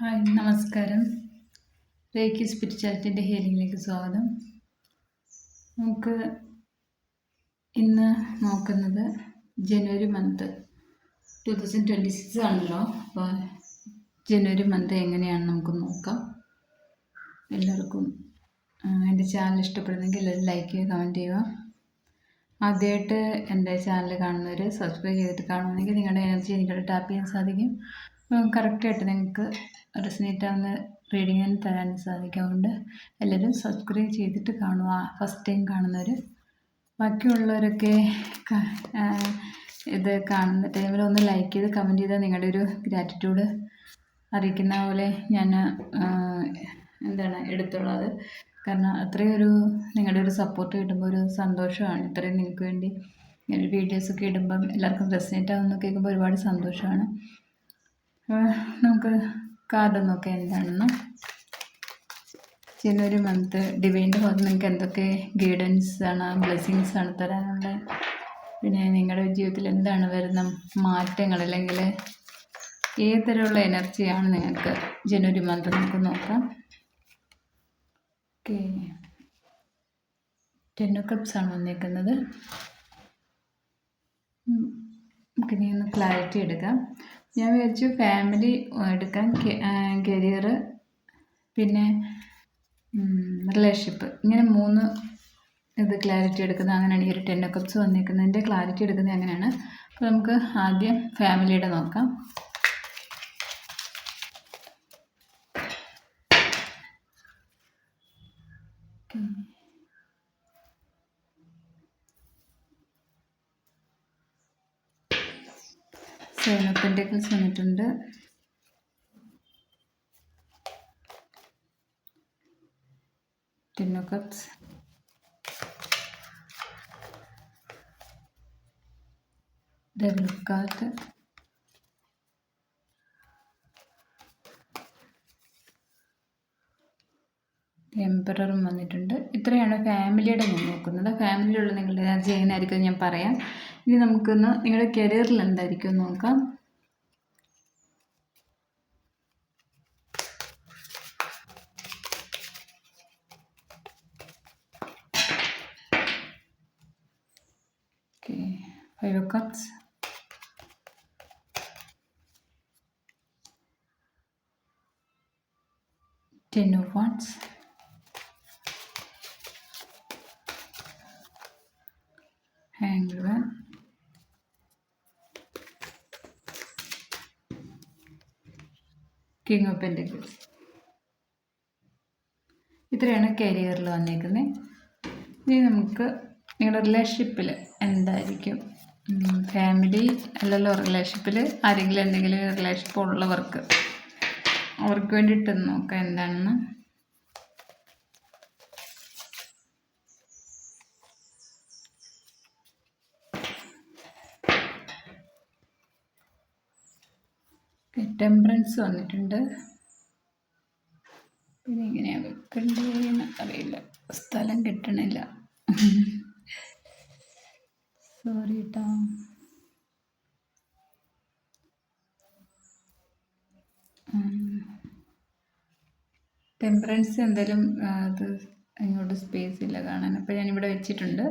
Hi നമസ്കാരം. Reiki സ്പിരിച്വാലിറ്റിന്റെ ഹീലിംഗിലേക്ക് സ്വാഗതം. നമുക്ക് ഇന്ന് നോക്കുന്നത് ജനുവരി month two thousand twenty six ആണല്ലോ. അപ്പോൾ ജനുവരി മന്ത് എങ്ങനെയാണ് നമുക്ക് നോക്കാം. എല്ലാവർക്കും എന്റെ ചാനൽ ഇഷ്ടപ്പെടുന്നെങ്കിൽ എല്ലാവരും ലൈക്ക് ചെയ്യുക കമന്റ് ചെയ്യുക. ആദ്യമായിട്ട് എന്റെ ചാനൽ കാണുന്നവർ സബ്സ്ക്രൈബ് ചെയ്തിട്ട് കാണുമെങ്കിൽ നിങ്ങളുടെ എനർജി എനിക്കത് ടാപ്പ് ചെയ്യാൻ സാധിക്കും. കറക്റ്റായിട്ട് നിങ്ങൾക്ക് റെസിനേറ്റ് ആവുന്ന റീഡിങ് തന്നെ തരാൻ സാധിക്കും അതുകൊണ്ട് എല്ലാവരും സബ്സ്ക്രൈബ് ചെയ്തിട്ട് കാണുക. ഫസ്റ്റ് ടൈം കാണുന്നവർ ബാക്കിയുള്ളവരൊക്കെ ഇത് കാണുന്ന ടൈമിൽ ഒന്ന് ലൈക്ക് ചെയ്ത് കമന്റ് ചെയ്താൽ നിങ്ങളുടെ ഒരു ഗ്രാറ്റിറ്റ്യൂഡ് അറിയിക്കുന്ന പോലെ ഞാൻ എന്താണ് എടുത്തുള്ളത്. കാരണം അത്രയും ഒരു നിങ്ങളുടെ ഒരു സപ്പോർട്ട് കിട്ടുമ്പോൾ ഒരു സന്തോഷമാണ്. ഇത്രയും നിങ്ങൾക്ക് വേണ്ടി ഇങ്ങനെ വീഡിയോസൊക്കെ ഇടുമ്പം എല്ലാവർക്കും റെസിനേറ്റ് ആവുന്ന കേൾക്കുമ്പോൾ ഒരുപാട് സന്തോഷമാണ്. നമുക്ക് കാർഡ് നോക്കാം എന്താണെന്ന്. ജനുവരി മന്ത് ഡിവൈന്റെ ഭാഗത്ത് നിങ്ങൾക്ക് എന്തൊക്കെ ഗൈഡൻസ് ആണ് ബ്ലെസ്സിങ്സ് ആണ് തരാനുള്ളത്. പിന്നെ നിങ്ങളുടെ ജീവിതത്തിൽ എന്താണ് വരുന്ന മാറ്റങ്ങൾ അല്ലെങ്കിൽ ഏത് തരമുള്ള എനർജിയാണ് നിങ്ങൾക്ക് ജനുവരി മന്ത് നമുക്ക് നോക്കാം. ഓക്കെ ടെന്നോ കപ്സ് ആണ് വന്നേക്കുന്നത്. നമുക്ക് ഇനി ഒന്ന് ക്ലാരിറ്റി എടുക്കാം. ഞാൻ വിചാരിച്ചു ഫാമിലി എടുക്കാൻ കരിയർ പിന്നെ റിലേഷൻഷിപ്പ് ഇങ്ങനെ മൂന്ന് ഇത് ക്ലാരിറ്റി എടുക്കുന്നത് അങ്ങനെയാണ്. ഈ ഒരു ടെൻ കപ്സ് വന്നിരിക്കുന്നതിന്റെ ക്ലാരിറ്റി എടുക്കുന്നത് അങ്ങനെയാണ്. അപ്പോൾ നമുക്ക് ആദ്യം ഫാമിലിയുടെ നോക്കാം സെവൻ ഓഫ് വന്നിട്ടുണ്ട്. ടിന്നു കപ്സ്. Double card. വന്നിട്ടുണ്ട്. ഇത്രയാണ് ഫാമിലിയുടെ ഞാൻ നോക്കുന്നത്. ഫാമിലിയുള്ള നിങ്ങളുടെ ചെയ്യുന്നതായിരിക്കും ഞാൻ പറയാം. ഇനി നമുക്കൊന്ന് നിങ്ങളുടെ കരിയറിൽ എന്തായിരിക്കും നോക്കാം. Okay five of cups ten of wands hanged one king of pentacles ഇത്രയാണ് കരിയറിൽ വന്നേക്കുന്നത് ഇനി നമുക്ക് നിങ്ങളുടെ റിലേഷൻഷിപ്പിൽ എന്തായിരിക്കും? ഫാമിലി അല്ലല്ലോ റിലേഷൻഷിപ്പിൽ ആരെങ്കിലും എന്തെങ്കിലും റിലേഷൻഷിപ്പ് ഉള്ളവർക്ക് അവർക്ക് വേണ്ടിയിട്ട് നോക്കാം എന്താണെന്ന്. ടെമ്പറൻസ് വന്നിട്ടുണ്ട്. പിന്നെ എങ്ങനെയാണ് വെക്കേണ്ടതെന്ന് അറിയില്ല. സ്ഥലം കിട്ടണില്ല. സോറി കേട്ടോ ടെമ്പറൻസ് എന്തായാലും അത് അങ്ങോട്ട് സ്പേസ് ഇല്ല കാണാൻ. അപ്പോൾ ഞാനിവിടെ വെച്ചിട്ടുണ്ട്.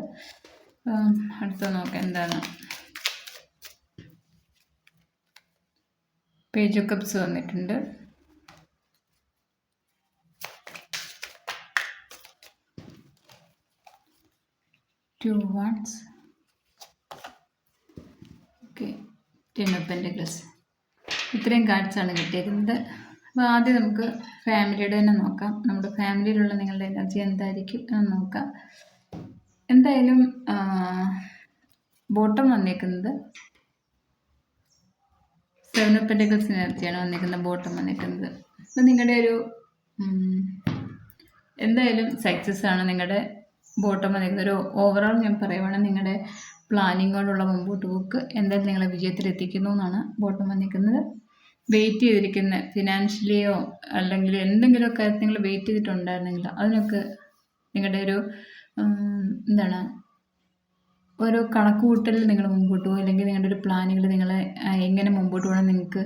അടുത്ത നോക്കാം എന്താണ്. പേജ് കപ്സ് വന്നിട്ടുണ്ട്. Two wands okay ten of pentacles ഇത്രയും കാർഡ്സാണ് കിട്ടിയിരിക്കുന്നത് അപ്പോൾ ആദ്യം നമുക്ക് ഫാമിലിയുടെ തന്നെ നോക്കാം. നമ്മുടെ ഫാമിലിയിലുള്ള നിങ്ങളുടെ എനർജി എന്തായിരിക്കും എന്ന് നോക്കാം. എന്തായാലും ബോട്ടം വന്നേക്കുന്നത് സെവൻ ഓഫ് പെന്റക്കിൾസ് എനർജിയാണ് വന്നേക്കുന്നത് ബോട്ടം വന്നേക്കുന്നത്. അപ്പോൾ നിങ്ങളുടെ ഒരു എന്തായാലും സക്സസ് ആണ് നിങ്ങളുടെ ബോട്ടം വന്നേക്കുന്നത്. ഒരു ഓവറോൾ ഞാൻ പറയുവാണെങ്കിൽ നിങ്ങളുടെ പ്ലാനിങ്ങോടുള്ള മുമ്പോട്ട് പോക്ക്. എന്തായാലും നിങ്ങളെ വിജയത്തിലെത്തിക്കുന്നു എന്നാണ് ബോട്ടം വന്നിരിക്കുന്നത്. വെയിറ്റ് ചെയ്തിരിക്കുന്ന ഫിനാൻഷ്യലിയോ അല്ലെങ്കിൽ എന്തെങ്കിലുമൊക്കെ നിങ്ങൾ വെയിറ്റ് ചെയ്തിട്ടുണ്ടായിരുന്നെങ്കിൽ അതിനൊക്കെ നിങ്ങളുടെ ഒരു എന്താണ് ഓരോ കണക്കുകൂട്ടലിൽ നിങ്ങൾ മുമ്പോട്ട് പോകും അല്ലെങ്കിൽ നിങ്ങളുടെ ഒരു പ്ലാനുകൾ നിങ്ങൾ എങ്ങനെ മുമ്പോട്ട് പോകണം നിങ്ങൾക്ക്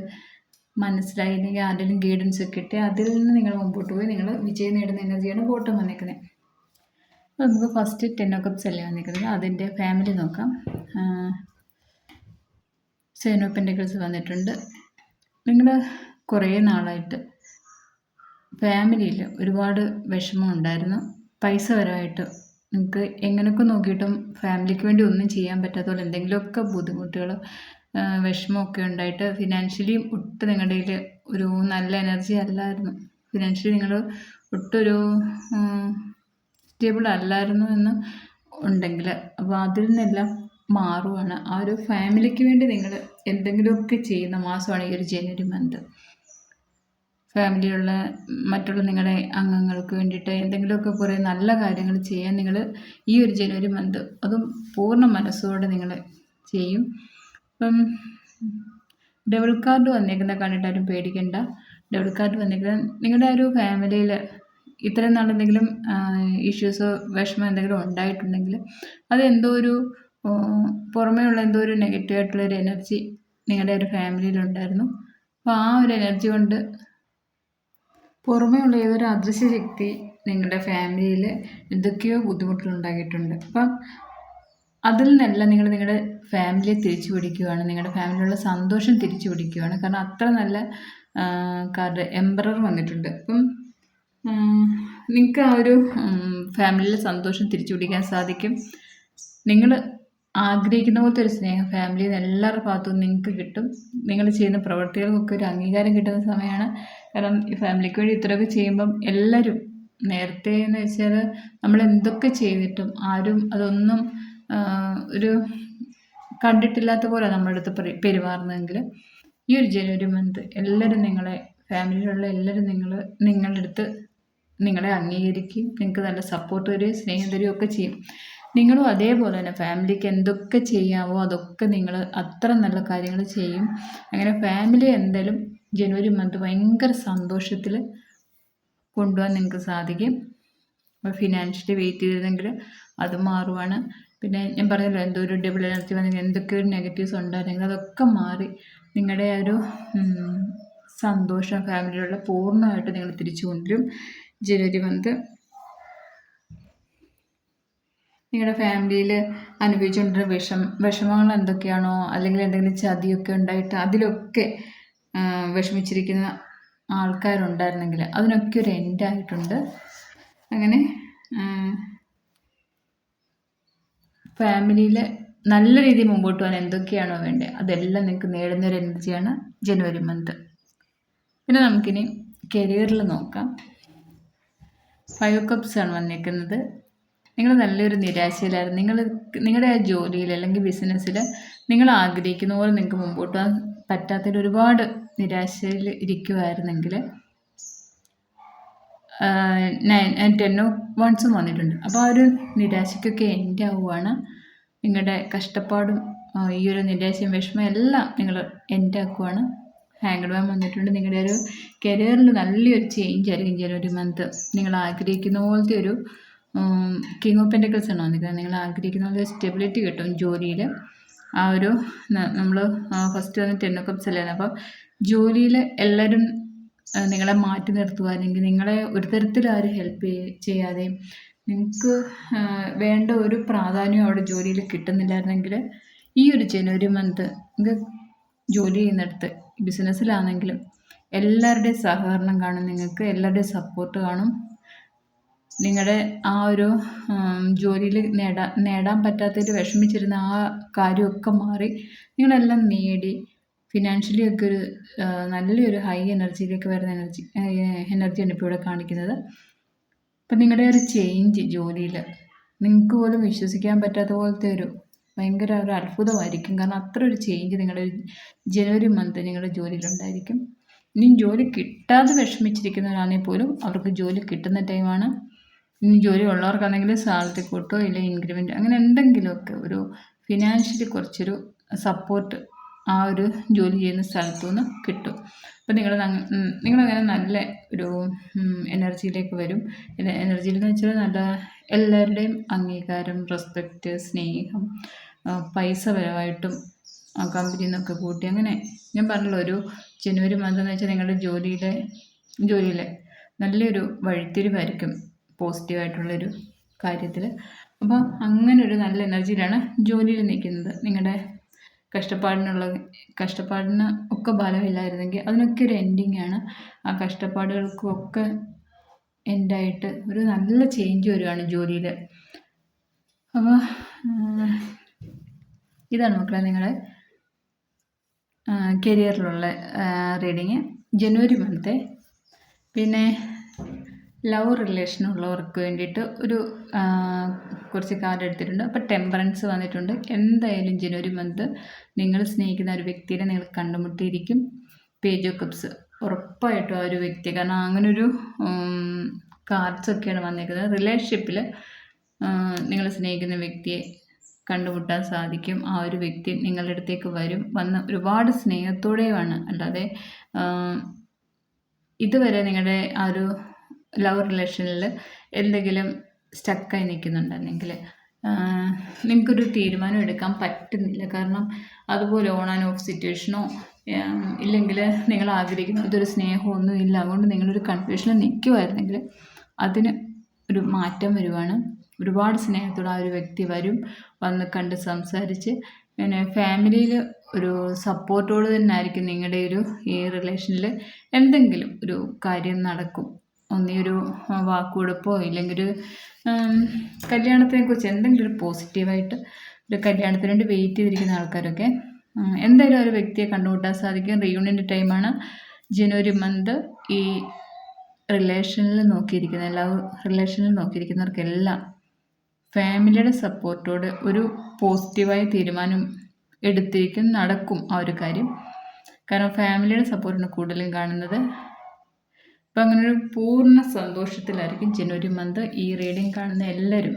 മനസ്സിലായി. അല്ലെങ്കിൽ ആരുടെയും ഗൈഡൻസ് കിട്ടി. അതിൽ നിന്ന് നിങ്ങൾ മുമ്പോട്ട് പോയി നിങ്ങൾ വിജയം നേടുന്ന എനർജിയാണ് ബോട്ടം വന്നിരിക്കുന്നത്. അപ്പോൾ നമുക്ക് ഫസ്റ്റ് ടെൻ ഒ കപ്സ് അല്ലേ വന്നിരിക്കുന്നത് അതിന്റെ ഫാമിലി നോക്കാം. സെവൻ ഓഫ് വന്നിട്ടുണ്ട്. നിങ്ങൾ കുറേ നാളായിട്ട് ഫാമിലിയിൽ ഒരുപാട് വിഷമം ഉണ്ടായിരുന്നു. പൈസ വരമായിട്ട് നിങ്ങൾക്ക് എങ്ങനെയൊക്കെ നോക്കിയിട്ടും ഫാമിലിക്ക് വേണ്ടി ഒന്നും ചെയ്യാൻ പറ്റാത്ത പോലെ എന്തെങ്കിലുമൊക്കെ ബുദ്ധിമുട്ടുകൾ വിഷമമൊക്കെ ഉണ്ടായിട്ട് ഫിനാൻഷ്യലി ഒട്ടും നിങ്ങളുടെ കയ്യിൽ ഒരു നല്ല എനർജി അല്ലായിരുന്നു. ഫിനാൻഷ്യലി നിങ്ങൾ ഒട്ടൊരു സ്റ്റേബിൾ അല്ലായിരുന്നു എന്ന് ഉണ്ടെങ്കിൽ അപ്പോൾ അതിൽ നിന്നെല്ലാം മാറുവാണ്. ആ ഒരു ഫാമിലിക്ക് വേണ്ടി നിങ്ങൾ എന്തെങ്കിലുമൊക്കെ ചെയ്യുന്ന മാസമാണ് ഈ ഒരു ജനുവരി മന്ത് ഫാമിലിയുള്ള മറ്റുള്ള നിങ്ങളുടെ അംഗങ്ങൾക്ക് വേണ്ടിയിട്ട് എന്തെങ്കിലുമൊക്കെ കുറേ നല്ല കാര്യങ്ങൾ ചെയ്യാൻ നിങ്ങൾ ഈ ഒരു ജനുവരി മന്ത് അതും പൂർണ മനസ്സോടെ നിങ്ങൾ ചെയ്യും. അപ്പം ഡബിൾ കാർഡ് വന്നേക്കുന്ന കണ്ടിട്ടാരും പേടിക്കണ്ട. ഡബിൾ കാർഡ് വന്നേക്കുന്ന നിങ്ങളുടെ ഒരു ഫാമിലിയിൽ ഇത്രയും നാൾ എന്തെങ്കിലും ഇഷ്യൂസോ വിഷമം എന്തെങ്കിലും ഉണ്ടായിട്ടുണ്ടെങ്കിൽ അതെന്തോ ഒരു പുറമേ ഉള്ള എന്തോ ഒരു നെഗറ്റീവ് ആയിട്ടുള്ള ഒരു എനർജി നിങ്ങളുടെ ഒരു ഫാമിലിയിലുണ്ടായിരുന്നു അപ്പോൾ ആ ഒരു എനർജി കൊണ്ട് പുറമേ ഉള്ള ഏതൊരു അദൃശ്യ ശക്തി നിങ്ങളുടെ ഫാമിലിയിൽ എന്തൊക്കെയോ ബുദ്ധിമുട്ടുകൾ ഉണ്ടാക്കിയിട്ടുണ്ട് അപ്പം അതിൽ നിന്നെല്ലാം നിങ്ങൾ നിങ്ങളുടെ ഫാമിലിയെ തിരിച്ചു പിടിക്കുകയാണ് നിങ്ങളുടെ ഫാമിലിയിലുള്ള സന്തോഷം തിരിച്ചു പിടിക്കുകയാണ്. കാരണം അത്ര നല്ല കാർഡ് എംബറർ വന്നിട്ടുണ്ട്. അപ്പം നിങ്ങൾക്ക് ആ ഒരു ഫാമിലിയിലെ സന്തോഷം തിരിച്ചു പിടിക്കാൻ സാധിക്കും. നിങ്ങൾ ആഗ്രഹിക്കുന്ന പോലത്തെ ഒരു സ്നേഹം ഫാമിലിയിൽ നിന്ന് എല്ലാവരുടെ ഭാഗത്തും നിങ്ങൾക്ക് കിട്ടും. നിങ്ങൾ ചെയ്യുന്ന പ്രവൃത്തികൾക്കൊക്കെ ഒരു അംഗീകാരം കിട്ടുന്ന സമയമാണ്. കാരണം ഈ ഫാമിലിക്ക് വേണ്ടി ഇത്രയൊക്കെ ചെയ്യുമ്പം എല്ലാവരും നേരത്തെ എന്ന് വെച്ചാൽ നമ്മൾ എന്തൊക്കെ ചെയ്തിട്ടും ആരും അതൊന്നും ഒരു കണ്ടിട്ടില്ലാത്ത പോലെ നമ്മുടെ അടുത്ത് പെരുമാറുന്നതെങ്കിൽ ഈ ഒരു ജനുവരി മന്ത് എല്ലാവരും നിങ്ങളെ ഫാമിലിയിലുള്ള എല്ലാവരും നിങ്ങൾ നിങ്ങളുടെ അടുത്ത് നിങ്ങളെ അംഗീകരിക്കുകയും നിങ്ങൾക്ക് നല്ല സപ്പോർട്ട് തരികയും സ്നേഹം തരികയും ഒക്കെ ചെയ്യും. നിങ്ങളും അതേപോലെ തന്നെ ഫാമിലിക്ക് എന്തൊക്കെ ചെയ്യാമോ അതൊക്കെ നിങ്ങൾ അത്ര നല്ല കാര്യങ്ങൾ ചെയ്യും. അങ്ങനെ ഫാമിലി എന്തായാലും ജനുവരി മന്ത് ഭയങ്കര സന്തോഷത്തിൽ കൊണ്ടുപോകാൻ നിങ്ങൾക്ക് സാധിക്കും. അപ്പോൾ ഫിനാൻഷ്യലി വെയിറ്റ് ചെയ്തിരുന്നെങ്കിൽ അത് മാറുവാണ്. പിന്നെ ഞാൻ പറഞ്ഞല്ലോ എന്തോ ഒരു ഡബിൾ എനർജി വന്നെങ്കിൽ എന്തൊക്കെ ഒരു നെഗറ്റീവ്സ് ഉണ്ടായിരുന്നെങ്കിൽ അതൊക്കെ മാറി നിങ്ങളുടെ ആ ഒരു സന്തോഷം ഫാമിലിയിലുള്ള പൂർണമായിട്ട് നിങ്ങൾ തിരിച്ചു കൊണ്ടുവരും. ജനുവരി മന്ത് നിങ്ങളുടെ ഫാമിലിയിൽ അനുഭവിച്ചുകൊണ്ടിരുന്ന വിഷം വിഷമങ്ങൾ എന്തൊക്കെയാണോ? അല്ലെങ്കിൽ എന്തെങ്കിലും ചതിയൊക്കെ ഉണ്ടായിട്ട് അതിലൊക്കെ വിഷമിച്ചിരിക്കുന്ന ആൾക്കാരുണ്ടായിരുന്നെങ്കിൽ അതിനൊക്കെ ഒരു എൻഡായിട്ടുണ്ട് അങ്ങനെ ഫാമിലിയിൽ നല്ല രീതിയിൽ മുമ്പോട്ട് പോകാൻ എന്തൊക്കെയാണോ വേണ്ടത്? അതെല്ലാം നിങ്ങൾക്ക് നേടുന്ന ഒരു എനർജിയാണ് ജനുവരി മന്ത് പിന്നെ നമുക്കിനി കരിയറിൽ നോക്കാം. ഫൈവ് കപ്സ് ആണ് വന്നിരിക്കുന്നത് നിങ്ങൾ നല്ലൊരു നിരാശയിലായിരുന്നു. നിങ്ങൾ നിങ്ങളുടെ ആ ജോലിയിൽ അല്ലെങ്കിൽ ബിസിനസ്സിൽ നിങ്ങൾ ആഗ്രഹിക്കുന്ന പോലെ നിങ്ങൾക്ക് മുമ്പോട്ട് പോകാൻ പറ്റാത്തതിൽ ഒരുപാട് നിരാശയിൽ ഇരിക്കുമായിരുന്നെങ്കിൽ നയൻ ടെൻ ഓ വൺസും വന്നിട്ടുണ്ട്. അപ്പോൾ ആ ഒരു നിരാശയ്ക്കൊക്കെ എന്റെ ആവുകയാണ് നിങ്ങളുടെ കഷ്ടപ്പാടും ഈ ഒരു നിരാശയും വിഷമം എല്ലാം നിങ്ങൾ എന്റെ ആക്കുവാണ്. ഹാങ്ഡ് വാൻ വന്നിട്ടുണ്ട്. നിങ്ങളുടെ ഒരു കരിയറിൽ നല്ലൊരു ചേഞ്ച് ആയിരിക്കും ജനുവരി മന്ത് നിങ്ങൾ ആഗ്രഹിക്കുന്ന പോലത്തെ ഒരു കിങ് ഓഫ് പെന്റക്കിൾസ് ആണ് വന്നിരിക്കുന്നത്? നിങ്ങൾ ആഗ്രഹിക്കുന്ന പോലെ സ്റ്റെബിലിറ്റി കിട്ടും ജോലിയിൽ ആ ഒരു നമ്മൾ ഫസ്റ്റ് വന്ന് ടെൻ കപ്സ് അല്ലായിരുന്നു അപ്പം ജോലിയിൽ എല്ലാവരും നിങ്ങളെ മാറ്റി നിർത്തുക. അല്ലെങ്കിൽ നിങ്ങളെ ഒരു തരത്തിൽ ആരും ഹെൽപ്പ് ചെയ്യാതെ നിങ്ങൾക്ക് വേണ്ട ഒരു പ്രാധാന്യം അവിടെ ജോലിയിൽ കിട്ടുന്നില്ലായിരുന്നെങ്കിൽ ഈ ഒരു ജനുവരി മന്ത് നിങ്ങൾക്ക് ജോലി ചെയ്യുന്നിടത്ത് ബിസിനസ്സിലാണെങ്കിലും എല്ലാവരുടെയും സഹകരണം കാണും നിങ്ങൾക്ക് എല്ലാവരുടെയും സപ്പോർട്ട് കാണും. നിങ്ങളുടെ ആ ഒരു ജോലിയിൽ നേടാൻ നേടാൻ പറ്റാത്തതിൽ വിഷമിച്ചിരുന്ന ആ കാര്യമൊക്കെ മാറി നിങ്ങളെല്ലാം നേടി ഫിനാൻഷ്യലി ഒക്കെ ഒരു നല്ലൊരു ഹൈ എനർജിയിലേക്ക് വരുന്ന എനർജി എനർജിയാണ് ഇപ്പോൾ ഇവിടെ കാണിക്കുന്നത്. അപ്പം നിങ്ങളുടെ ഒരു ചേഞ്ച് ജോലിയിൽ നിങ്ങൾക്ക് പോലും വിശ്വസിക്കാൻ പറ്റാത്ത പോലത്തെ ഒരു ഭയങ്കര ഒരു അത്ഭുതമായിരിക്കും. കാരണം അത്ര ഒരു ചേഞ്ച് നിങ്ങളുടെ ജനുവരി മന്ത് നിങ്ങളുടെ ജോലിയിലുണ്ടായിരിക്കും. ഇനി ജോലി കിട്ടാതെ വിഷമിച്ചിരിക്കുന്നവരാണെങ്കിൽ പോലും അവർക്ക് ജോലി കിട്ടുന്ന ടൈമാണ് ഇനി ജോലി ഉള്ളവർക്കാണെങ്കിൽ സാലറി കൂട്ടോ ഇല്ലെങ്കിൽ ഇൻക്രിമെന്റ് അങ്ങനെ എന്തെങ്കിലുമൊക്കെ ഒരു ഫിനാൻഷ്യലി കുറച്ചൊരു സപ്പോർട്ട് ആ ഒരു ജോലി ചെയ്യുന്ന സ്ഥലത്തു നിന്ന് കിട്ടും അപ്പോൾ നിങ്ങൾ നിങ്ങളങ്ങനെ നല്ല ഒരു എനർജിയിലേക്ക് വരും. എനർജിയിൽ എന്ന് വെച്ചാൽ നല്ല എല്ലാവരുടെയും അംഗീകാരം റെസ്പെക്റ്റ് സ്നേഹം പൈസപരമായിട്ടും കമ്പനിയിൽ നിന്നൊക്കെ കൂട്ടി. അങ്ങനെ ഞാൻ പറഞ്ഞല്ലോ ഒരു ജനുവരി മന്ത് എന്ന് വെച്ചാൽ നിങ്ങളുടെ ജോലിയിലെ ജോലിയിലെ നല്ലൊരു വഴിത്തിരിവായിരിക്കും പോസിറ്റീവായിട്ടുള്ളൊരു കാര്യത്തിൽ അപ്പോൾ അങ്ങനെ ഒരു നല്ല എനർജിയിലാണ് ജോലിയിൽ നിൽക്കുന്നത് നിങ്ങളുടെ കഷ്ടപ്പാടിനുള്ള കഷ്ടപ്പാടിന് ഒക്കെ ബലമില്ലായിരുന്നെങ്കിൽ അതിനൊക്കെ ഒരു എൻഡിങ് ആണ്. ആ കഷ്ടപ്പാടുകൾക്കും ഒക്കെ എൻഡായിട്ട് ഒരു നല്ല ചേഞ്ച് വരുവാണ് ജോലിയിൽ അപ്പോൾ ഇതാണ് മക്കളെ നിങ്ങളുടെ കരിയറിലുള്ള റീഡിങ് ജനുവരി മന്ത് പിന്നെ ലവ് റിലേഷൻ ഉള്ളവർക്ക് വേണ്ടിയിട്ട് ഒരു കുറച്ച് കാർഡ് എടുത്തിട്ടുണ്ട്. അപ്പോൾ ടെമ്പറൻസ് വന്നിട്ടുണ്ട്. എന്തായാലും ജനുവരി മന്ത് നിങ്ങൾ സ്നേഹിക്കുന്ന ഒരു വ്യക്തിയെ നിങ്ങൾ കണ്ടുമുട്ടിയിരിക്കും. പേജ് കപ്സ് ഉറപ്പായിട്ടും ആ ഒരു വ്യക്തി കാരണം അങ്ങനൊരു കാർഡ്സൊക്കെയാണ് വന്നിരിക്കുന്നത്. റിലേഷൻഷിപ്പിൽ നിങ്ങൾ സ്നേഹിക്കുന്ന വ്യക്തിയെ കണ്ടുമുട്ടാൻ സാധിക്കും. ആ ഒരു വ്യക്തി നിങ്ങളുടെ അടുത്തേക്ക് വരും. വന്ന് ഒരുപാട് സ്നേഹത്തോടെയുമാണ്. അല്ലാതെ ഇതുവരെ നിങ്ങളുടെ ആ ഒരു ലവ് റിലേഷനിൽ എന്തെങ്കിലും സ്റ്റക്കായി നിൽക്കുന്നുണ്ടെങ്കിൽ നിങ്ങൾക്കൊരു തീരുമാനം എടുക്കാൻ പറ്റുന്നില്ല. കാരണം അതുപോലെ ഓൺ ആൻഡ് ഓഫ് സിറ്റുവേഷനോ ഇല്ലെങ്കിൽ നിങ്ങൾ ആഗ്രഹിക്കുന്ന ഇതൊരു സ്നേഹമൊന്നും ഇല്ല. അതുകൊണ്ട് നിങ്ങളൊരു കൺഫ്യൂഷനിൽ നിൽക്കുമായിരുന്നെങ്കിൽ അതിന് ഒരു മാറ്റം വരുവാണ്. ഒരുപാട് സ്നേഹത്തോടെ ആ ഒരു വ്യക്തി വരും വന്ന് കണ്ട് സംസാരിച്ച് പിന്നെ ഫാമിലിയിൽ ഒരു സപ്പോർട്ടോട് തന്നെ ആയിരിക്കും നിങ്ങളുടെ ഒരു ഈ റിലേഷനിൽ എന്തെങ്കിലും ഒരു കാര്യം നടക്കും. ഒന്നീ ഒരു വാക്കുകൊടുപ്പോ ഇല്ലെങ്കിൽ ഒരു കല്യാണത്തിനെ കുറിച്ച് എന്തെങ്കിലും ഒരു പോസിറ്റീവായിട്ട് ഒരു കല്യാണത്തിന് വേണ്ടി വെയിറ്റ് ചെയ്തിരിക്കുന്ന ആൾക്കാരൊക്കെ എന്തായാലും ഒരു വ്യക്തിയെ കണ്ടുമുട്ടാൻ സാധിക്കും. റീയൂണിയന്റെ ടൈമാണ് ജനുവരി മന്ത് ഈ റിലേഷനിൽ നോക്കിയിരിക്കുന്ന എല്ലാ റിലേഷനിൽ നോക്കിയിരിക്കുന്നവർക്കെല്ലാം ഫാമിലിയുടെ സപ്പോർട്ടോടെ ഒരു പോസിറ്റീവായ തീരുമാനം എടുത്തിരിക്കും നടക്കും ആ ഒരു കാര്യം. കാരണം ഫാമിലിയുടെ സപ്പോർട്ടാണ് കൂടുതലും കാണുന്നത്. അപ്പം അങ്ങനെ ഒരു പൂർണ സന്തോഷത്തിലായിരിക്കും ജനുവരി മന്ത് ഈ റീഡിങ് കാണുന്ന എല്ലാവരും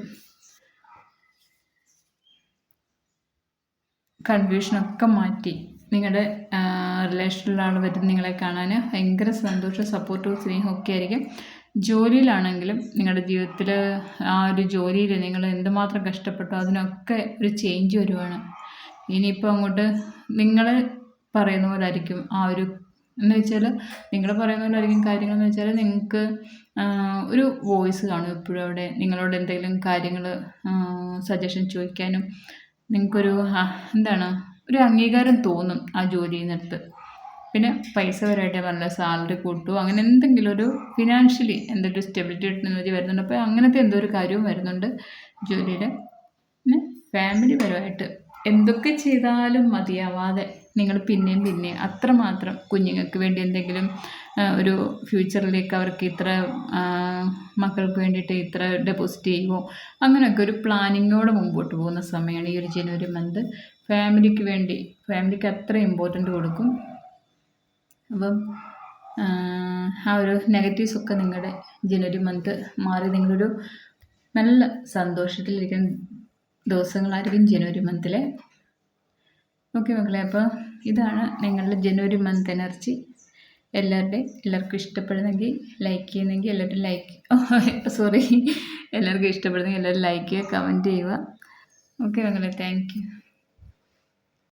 കൺഫ്യൂഷനൊക്കെ മാറ്റി നിങ്ങളുടെ റിലേഷനിലുള്ള ആൾ വരും നിങ്ങളെ കാണാൻ ഭയങ്കര സന്തോഷവും സപ്പോർട്ടും സ്നേഹവും ഒക്കെ ആയിരിക്കും. ജോലിയിലാണെങ്കിലും നിങ്ങളുടെ ജീവിതത്തിൽ ആ ഒരു ജോലിയിൽ നിങ്ങൾ എന്തുമാത്രം കഷ്ടപ്പെട്ടു അതിനൊക്കെ ഒരു ചേഞ്ച് വരുവാണ്. ഇനിയിപ്പോൾ അങ്ങോട്ട് നിങ്ങൾ പറയുന്ന പോലെ ആയിരിക്കും ആ ഒരു എന്ന് വെച്ചാൽ നിങ്ങൾ പറയുന്ന പോലെ ആയിരിക്കും കാര്യങ്ങളെന്ന് വെച്ചാൽ നിങ്ങൾക്ക് ഒരു വോയിസ് കാണും എപ്പോഴും അവിടെ. നിങ്ങളോട് എന്തെങ്കിലും കാര്യങ്ങൾ സജഷൻ ചോദിക്കാനും നിങ്ങൾക്കൊരു എന്താണ് ഒരു അംഗീകാരം തോന്നും ആ ജോലി നിന്നെടുത്ത്. പിന്നെ പൈസ വരായിട്ട് പറഞ്ഞ സാലറി കൂട്ടുമോ അങ്ങനെ എന്തെങ്കിലും ഒരു ഫിനാൻഷ്യലി എന്തൊരു സ്റ്റെബിലിറ്റി കിട്ടുന്ന വഴി വരുന്നുണ്ട്. അപ്പോൾ അങ്ങനത്തെ എന്തോ ഒരു കാര്യവും വരുന്നുണ്ട് ജോലിയിൽ പിന്നെ ഫാമിലി പരമായിട്ട് എന്തൊക്കെ ചെയ്താലും മതിയാവാതെ നിങ്ങൾ പിന്നെയും പിന്നെയും അത്രമാത്രം കുഞ്ഞുങ്ങൾക്ക് വേണ്ടി എന്തെങ്കിലും ഒരു ഫ്യൂച്ചറിലേക്ക് അവർക്ക് ഇത്ര മക്കൾക്ക് വേണ്ടിയിട്ട് ഇത്ര ഡെപ്പോസിറ്റ് ചെയ്യുമോ അങ്ങനെയൊക്കെ ഒരു പ്ലാനിങ്ങോടെ മുമ്പോട്ട് പോകുന്ന സമയമാണ് ഈ ഒരു ജനുവരി മന്ത് ഫാമിലിക്ക് വേണ്ടി ഫാമിലിക്ക് അത്ര ഇമ്പോർട്ടന്റ് കൊടുക്കും. അപ്പം ആ ഒരു നെഗറ്റീവ്സ് ഒക്കെ നിങ്ങളുടെ ജനുവരി മന്ത് മാറി നിങ്ങളൊരു നല്ല സന്തോഷത്തിലിരിക്കുന്ന ദിവസങ്ങളായിരിക്കും ജനുവരി മന്തിലെ ഓക്കെ മക്കളെ അപ്പോൾ ഇതാണ് നിങ്ങളുടെ ജനുവരി മന്ത് എനർജി എല്ലാവരുടെയും എല്ലാവർക്കും ഇഷ്ടപ്പെടുന്നെങ്കിൽ ലൈക്ക് ചെയ്യുന്നെങ്കിൽ എല്ലാവരും ലൈക്ക് സോറി എല്ലാവർക്കും ഇഷ്ടപ്പെടുന്നെങ്കിൽ എല്ലാവരും ലൈക്ക് ചെയ്യുക കമന്റ് ചെയ്യുക. ഓക്കെ മക്കളെ താങ്ക് യു